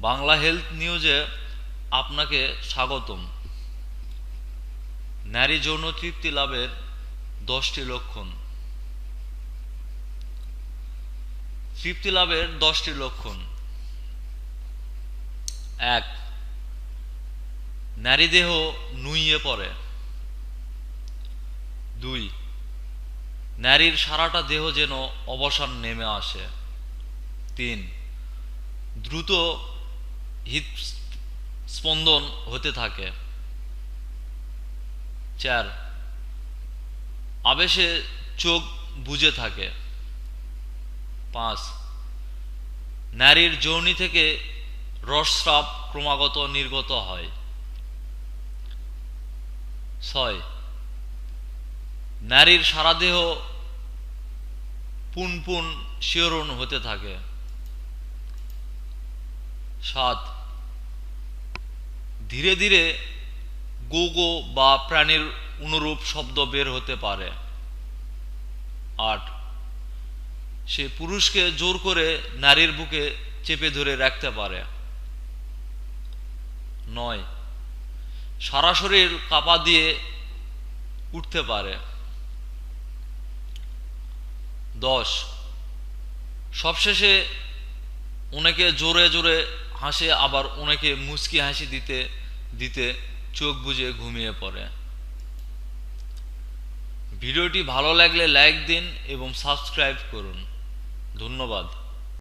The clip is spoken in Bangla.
বাংলা হেলথ নিউজে আপনাকে স্বাগতম। নারী যৌন তৃপ্তি লাভের দশটি লক্ষণ। তৃপ্তি লাভের দশটি লক্ষণ। এক, নারী দেহ নুইয়ে পড়ে। দুই, নারীর সারাটা দেহ যেন অবসান নেমে আসে। তিন, দ্রুত হৃদ স্পন্দন হতে থাকে। চার, আবেশে চোখ বুজে থাকে। পাঁচ, নারীর যৌনি থেকে রসস্রাব ক্রমাগত নির্গত হয়। ছয়, নারীর সারা দেহ পুন পুন শিহরণ হতে থাকে। সাত ধীরে ধীরে গো গো বা প্রাণীর অনুরূপ শব্দ বের হতে পারে। আট, সে পুরুষকে জোর করে নারীর বুকে চেপে ধরে রাখতে পারে। নয়, সারা শরীর কাপা দিয়ে উঠতে পারে। দশ, সবশেষে অনেকে জোরে জোরে হাসে, আবার অনেকে মুচকি হাসি দিতে দিতে চোখ বুঝে ঘুমিয়ে পড়ে। ভিডিওটি ভালো লাগলে লাইক দিন এবং সাবস্ক্রাইব করুন। ধন্যবাদ।